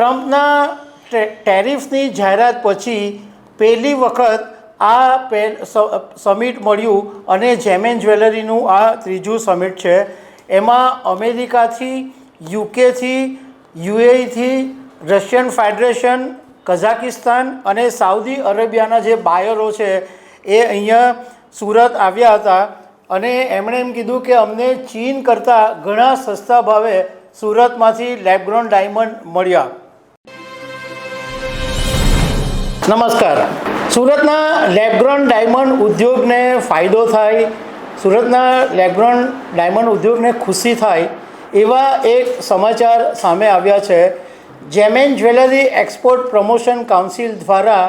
ટ્રમ્પના ટેરિફની જાહેરાત પછી પહેલી વખત આ સમિટ મળ્યું અને જેમેન જ્વેલરીનું આ ત્રીજું સમિટ છે. એમાં અમેરિકાથી, યુકેથી, યુએઈથી, રશિયન ફેડરેશન, કઝાકિસ્તાન અને સાઉદી અરેબિયાના જે બાયરો છે એ અહીંયા સુરત આવ્યા હતા અને એમણે એમ કીધું કે અમને ચીન કરતાં ઘણા સસ્તા ભાવે સુરતમાંથી લેબગ્રોન ડાયમંડ મળ્યા. નમસ્કાર. સુરતના લેબગ્રોન ડાયમંડ ઉદ્યોગને ફાયદો થાય, સુરતના લેબગ્રોન ડાયમંડ ઉદ્યોગને ખુશી થાય એવા એક સમાચાર સામે આવ્યા છે. Gem and jewellery export promotion council દ્વારા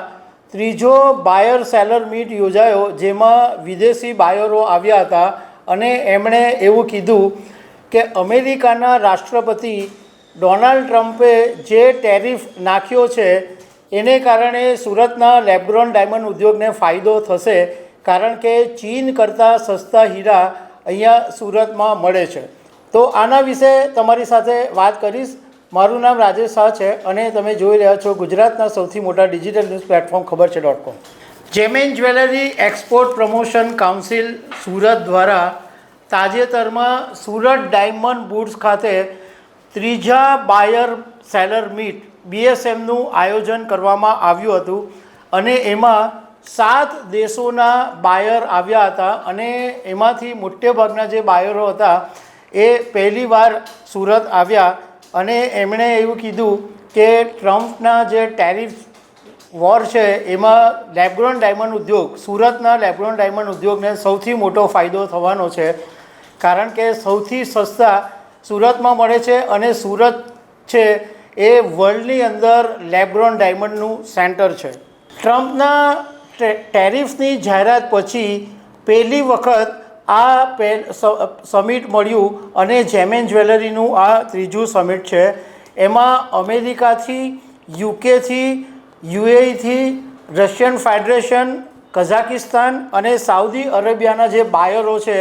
ત્રીજો બાયર સેલર મીટ યોજાયો, જેમાં વિદેશી બાયરો આવ્યા હતા અને એમણે એવું કીધું કે અમેરિકાના રાષ્ટ્રપતિ ડોનાલ્ડ ટ્રમ્પે જે ટેરિફ નાખ્યો છે એને કારણે સુરતના લેબગ્રોન ડાયમંડ ઉદ્યોગને ફાયદો થશે, કારણ કે ચીન કરતાં સસ્તા હીરા અહીંયા સુરતમાં મળે છે. તો આના વિશે તમારી સાથે વાત કરીશ. મારું નામ રાજેશ શાહ છે અને તમે જોઈ રહ્યા છો ગુજરાતના સૌથી મોટા ડિજિટલ ન્યૂઝ પ્લેટફોર્મ ખબર છે dot com. Gem and jewellery export promotion council Surat દ્વારા તાજેતરમાં સુરત ડાયમંડ બુટ્સ ખાતે ત્રીજા બાયર સેલર મીટ બીએસએમનું આયોજન કરવામાં આવ્યું હતું અને એમાં સાત દેશોના બાયર આવ્યા હતા અને એમાંથી મોટેભાગના જે બાયરો હતા એ પહેલીવાર સુરત આવ્યા અને એમણે એવું કીધું કે ટ્રમ્પના જે ટેરિફ વોર છે એમાં લેબ્રોન ડાયમંડ ઉદ્યોગ, સુરતના લેબ્રોન ડાયમંડ ઉદ્યોગને સૌથી મોટો ફાયદો થવાનો છે. કારણ કે સૌથી સસ્તા સુરતમાં મળે છે અને સુરત છે એ વર્લ્ડની અંદર લેબગ્રોન ડાયમંડનું સેન્ટર છે. ટ્રમ્પના ટેરિફની જાહેરાત પછી પહેલી વખત આ સમિટ મળ્યું અને જેમેન જ્વેલરીનું આ ત્રીજું સમિટ છે. એમાં અમેરિકાથી યુકેથી યુએઈથી રશિયન ફેડરેશન, કઝાકિસ્તાન અને સાઉદી અરેબિયાના જે બાયરો છે,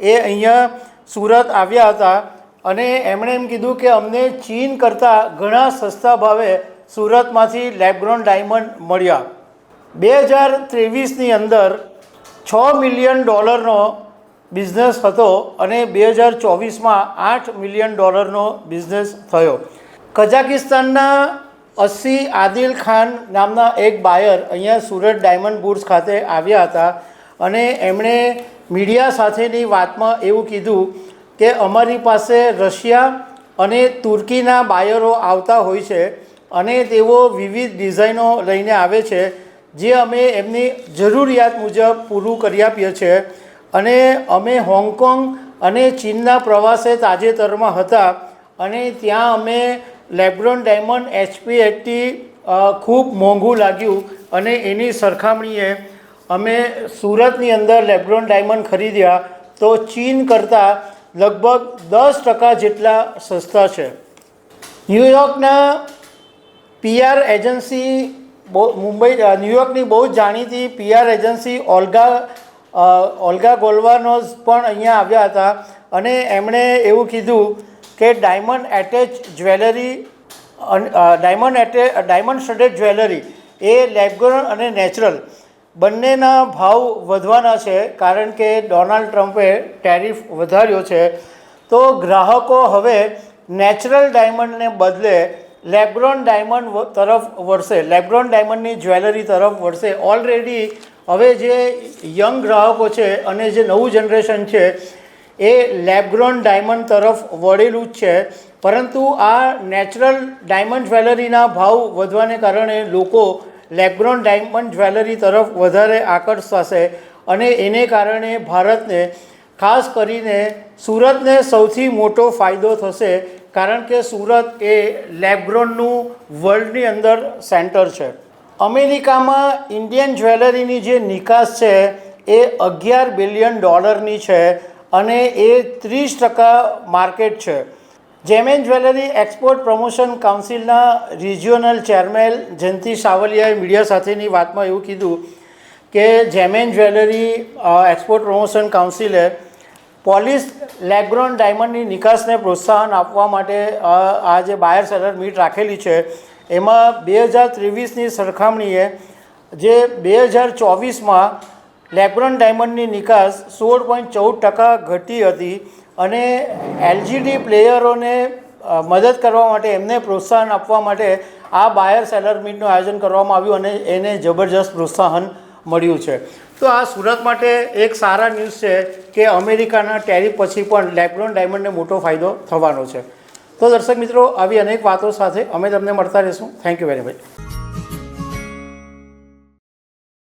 એ અહીંયા સુરત આવ્યા હતા. અને એમણે એમ કીધું કે અમને ચીન કરતાં ઘણા સસ્તા ભાવે સુરતમાંથી લેબગ્રોન ડાયમંડ મળ્યા. બે હજાર ત્રેવીસની અંદર છ મિલિયન ડોલરનો બિઝનેસ હતો અને બે હજાર ચોવીસમાં આઠ મિલિયન ડોલરનો બિઝનેસ થયો. કઝાકિસ્તાનના અસી આદિલ ખાન નામના એક બાયર અહીંયા સુરત ડાયમંડ બુર્સ ખાતે આવ્યા હતા અને એમણે મીડિયા સાથેની વાતમાં એવું કીધું કે અમારી પાસે રશિયા અને તુર્કીના બાયરો આવતા હોય છે અને તેઓ વિવિધ ડિઝાઇનો લઈને આવે છે, જે અમે એમની જરૂરિયાત મુજબ પૂરું કરી આપીએ છીએ. અને અમે હોંગકોંગ અને ચીનના પ્રવાસે તાજેતરમાં હતા અને ત્યાં અમે લેબ્રોન ડાયમંડ એચપી એટી ખૂબ મોંઘું લાગ્યું અને એની સરખામણીએ અમે સુરતની અંદર લેબ્રોન ડાયમંડ ખરીદ્યા. તો ચીન કરતાં લગભગ દસ ટકા જેટલા સસ્તા છે. ન્યૂયોર્કના પીઆર એજન્સી બહુ મુંબઈ ન્યુયોર્કની બહુ જ જાણીતી P R agency Olga Olga ગોલ્વાનોઝ પણ અહીંયા આવ્યા હતા અને એમણે એવું કીધું કે ડાયમંડ એટેચ જ્વેલરી ડાયમંડ એટે, ડાયમંડ સ્ટડેડ જ્વેલરી એ લેબગ્રોન અને નેચરલ બંનેના ભાવ વધવાના છે, કારણ કે ડોનાલ્ડ ટ્રમ્પે ટેરિફ વધાર્યો છે. તો ગ્રાહકો હવે નેચરલ ડાયમંડને બદલે લેબ્રોન ડાયમંડ તરફ વળશે. લેબ્રોન ડાયમંડની જ્વેલરી તરફ વળશે. ઓલરેડી હવે જે યંગ ગ્રાહકો છે અને જે નવું જનરેશન છે, એ લેબ્રોન ડાયમંડ તરફ વળેલું જ છે. પરંતુ આ નેચરલ ડાયમંડ જ્વેલરીના ભાવ વધવાને કારણે લોકો લેબ્રોન ડાયમંડ જ્વેલરી તરફ વધારે આકર્ષાશે અને એને કારણે ભારતને, ખાસ કરીને સુરતને સૌથી મોટો ફાયદો થશે, કારણ કે સુરત એ લેબગ્રોનનું વર્લ્ડની અંદર સેન્ટર છે. અમેરિકામાં ઇન્ડિયન જ્વેલરીની જે નિકાસ છે, એ અગિયાર બિલિયન ડોલરની છે અને એ ત્રીસ ટકા માર્કેટ છે. Gem and jewellery export promotion કાઉન્સિલના regional chairman Jayanti સાવલિયાએ મીડિયા સાથેની વાતમાં એવું કીધું કે gem and jewellery export promotion કાઉન્સિલે polish lab grown ડાયમંડની નિકાસને પ્રોત્સાહન આપવા માટે આ જે બાયર સેલર મીટ રાખેલી છે, એમાં બે હજાર ત્રેવીસની સરખામણીએ જે બે હજાર ચોવીસમાં લેગ્રોન ડાયમંડની નિકાસ સોળ પોઈન્ટ ચૌદ ટકા ઘટી હતી. અને એલજીડી પ્લેયરોને મદદ કરવા માટે, એમને પ્રોત્સાહન આપવા માટે આ બાયર સેલર મીટનું આયોજન કરવામાં આવ્યું અને એને જબરજસ્ત પ્રોત્સાહન મળ્યું છે. તો આ સુરત માટે એક સારા ન્યૂઝ છે કે અમેરિકાના ટેરિફ પછી પણ લેબ્રોન ડાયમંડને મોટો ફાયદો થવાનો છે. તો દર્શક મિત્રો, આવી અનેક વાતો સાથે અમે તમને મળતા રહીશું. Thank you very much